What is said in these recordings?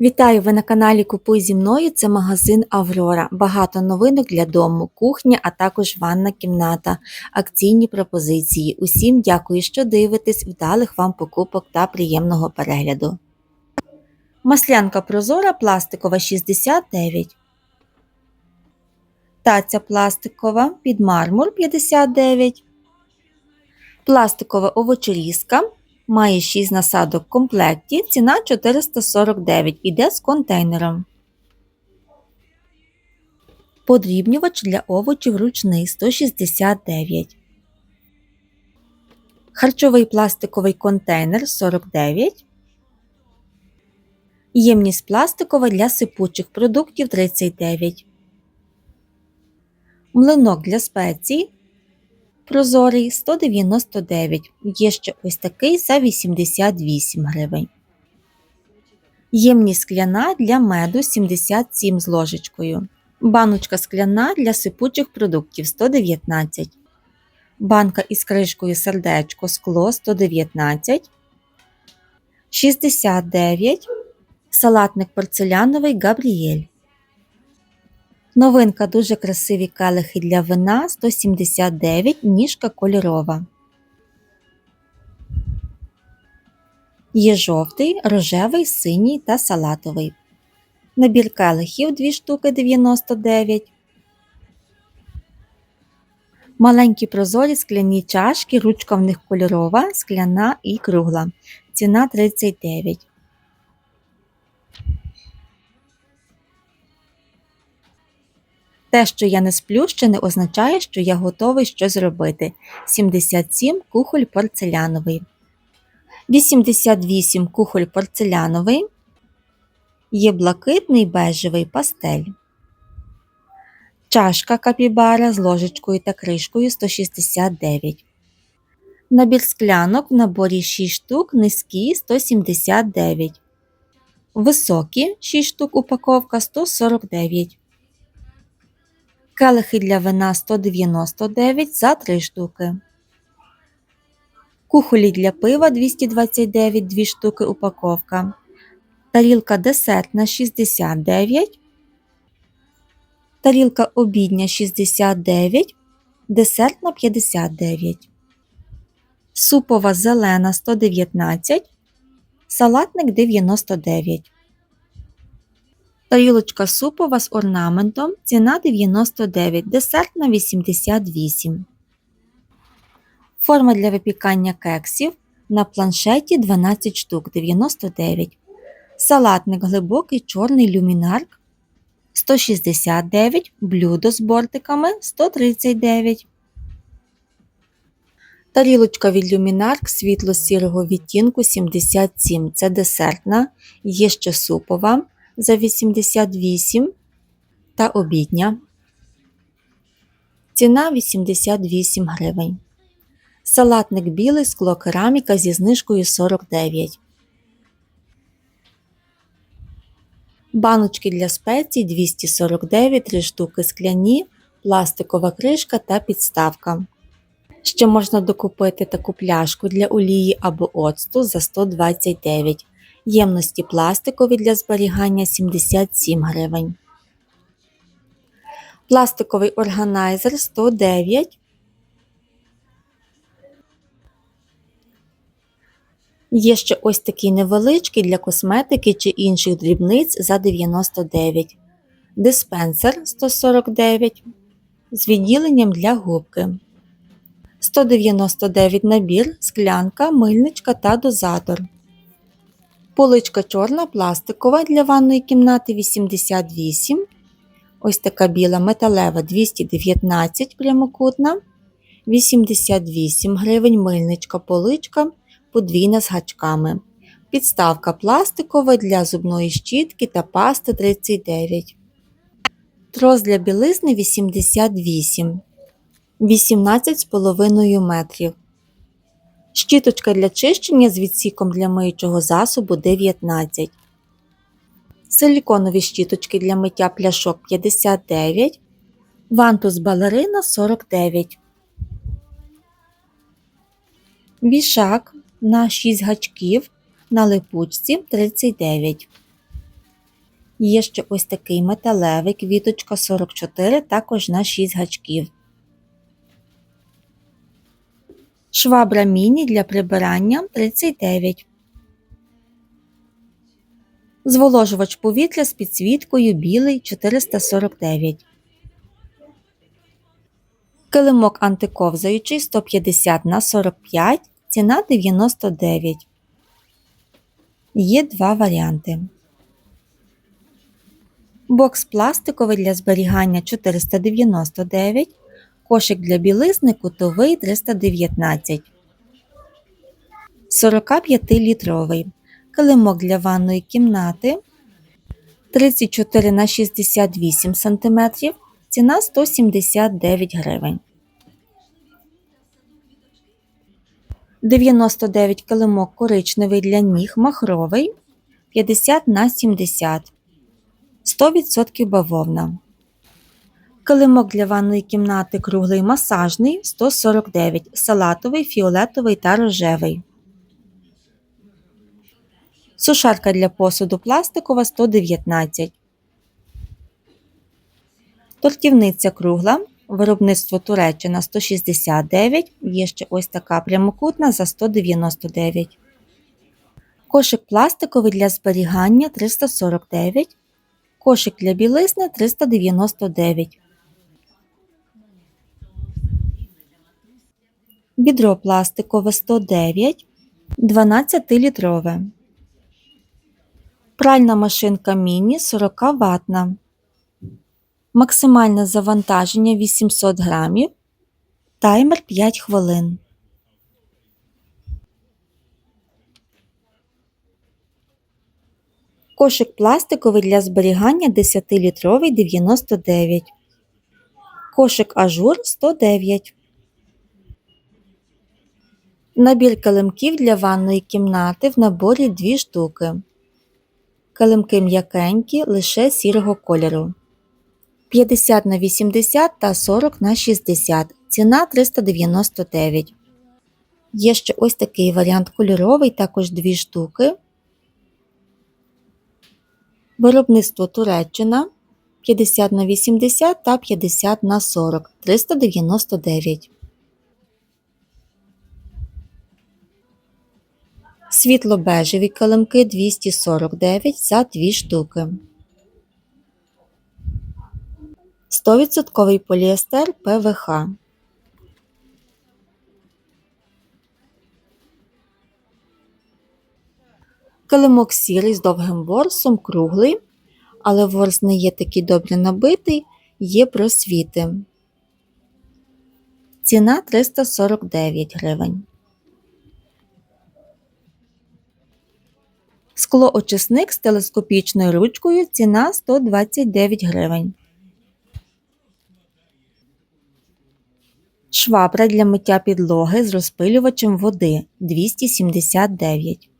Вітаю! Ви на каналі Купуй зі мною. Це магазин Аврора. Багато новинок для дому, кухня, а також ванна кімната, акційні пропозиції. Усім дякую, що дивитесь, вдалих вам покупок та приємного перегляду. Маслянка прозора пластикова 69. Таця пластикова під мармур 59. Пластикова овочерізка Має 6 насадок в комплекті, ціна 449, іде з контейнером. Подрібнювач для овочів ручний 169. Харчовий пластиковий контейнер 49. Ємність пластикова для сипучих продуктів 39. Млинок для спецій Прозорий 199. Є ще ось такий за 88 гривень. Ємність скляна для меду 77 з ложечкою. Баночка скляна для сипучих продуктів 119. Банка із кришкою сердечко скло 119. 69. Салатник порцеляновий Габріель Новинка дуже красиві келихи для вина 179 ніжка кольорова. Є жовтий, рожевий, синій та салатовий. Набір келихів 2 штуки 99. Маленькі прозорі скляні чашки, ручка в них кольорова, скляна і кругла. Ціна 39. Те, що я не сплю, ще не означає, що я готовий щось робити. 77 кухоль порцеляновий. 88 кухоль порцеляновий. Є блакитний бежевий пастель. Чашка капібара з ложечкою та кришкою 169. Набір склянок в наборі 6 штук, низькі 179. Високі 6 штук упаковка 149. Келихи для вина 199 за 3 штуки. Кухолі для пива 229 2 штуки упаковка. Тарілка десертна 69. Тарілка обідня 69. Десертна 59. Супова зелена 119. Салатник 99. Тарілочка супова з орнаментом, ціна 99, десертна 88. Форма для випікання кексів на планшеті 12 штук 99. Салатник глибокий чорний люмінарк 169, блюдо з бортиками 139. Тарілочка від люмінарк світло-сірого відтінку 77. Це десертна, є ще супова за 88 та обідня. Ціна 88 гривень. Салатник білий скло кераміка зі знижкою 49. Баночки для спецій 249 3 штуки скляні, пластикова кришка та підставка. Ще можна докупити таку пляшку для олії або оцту за 129 ємності пластикові для зберігання 77 гривень. Пластиковий органайзер 109. Є ще ось такий невеличкий для косметики чи інших дрібниць за 99. Диспенсер 149 з відділенням для губки. 199 набір, склянка, мильничка та дозатор. Поличка чорна, пластикова для ванної кімнати 88. Ось така біла металева 219 прямокутна. 88 гривень мильничка поличка, подвійна з гачками. Підставка пластикова для зубної щітки та пасти 39. Трос для білизни 88. 18,5 метрів. Щіточка для чищення з відсіком для миючого засобу 19. Силіконові щіточки для миття пляшок 59. Вантус балерина 49. Вішак на 6 гачків на липучці 39. Є ще ось такий металевий квіточка 44, також на 6 гачків. Швабра міні для прибирання 39. Зволожувач повітря з підсвіткою білий 449. Килимок антиковзаючий 150 на 45, ціна 99. Є два варіанти. Бокс пластиковий для зберігання 499, кошик для білизни кутовий 319. 45-літровий. Килимок для ванної кімнати 34 на 68 см. Ціна 179 гривень. 99 килимок коричневий для ніг махровий 50 на 70 100% бавовна. Килимок для ванної кімнати круглий масажний 149 салатовий, фіолетовий та рожевий. Сушарка для посуду пластикова 119. Тортівниця кругла. Виробництво Туреччина 169. Є ще ось така прямокутна за 199. Кошик пластиковий для зберігання 349. Кошик для білизни 399. Відро пластикове 109. 12-літрове. Пральна машинка міні 40 ватна. Максимальне завантаження 800 грамів. Таймер 5 хвилин. Кошик пластиковий для зберігання 10-літровий 99. Кошик ажур 109. Набір килимків для ванної кімнати в наборі 2 штуки. Килимки м'якенькі лише сірого кольору. 50 на 80 та 40 на 60. Ціна 399. Є ще ось такий варіант кольоровий, також 2 штуки. Виробництво Туреччина 50 на 80 та 50 на 40 399. Світло-бежеві килимки 249 за 2 штуки. 100% поліестер ПВХ. Килимок сірий з довгим ворсом, круглий, але ворс не є такий добре набитий, є просвіти. Ціна 349 гривень. Склоочисник з телескопічною ручкою ціна 129 гривень. Швабра для миття підлоги з розпилювачем води 279.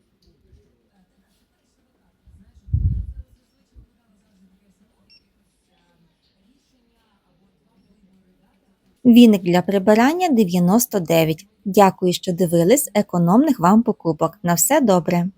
Віник для прибирання 99. Дякую, що дивились економних вам покупок. На все добре!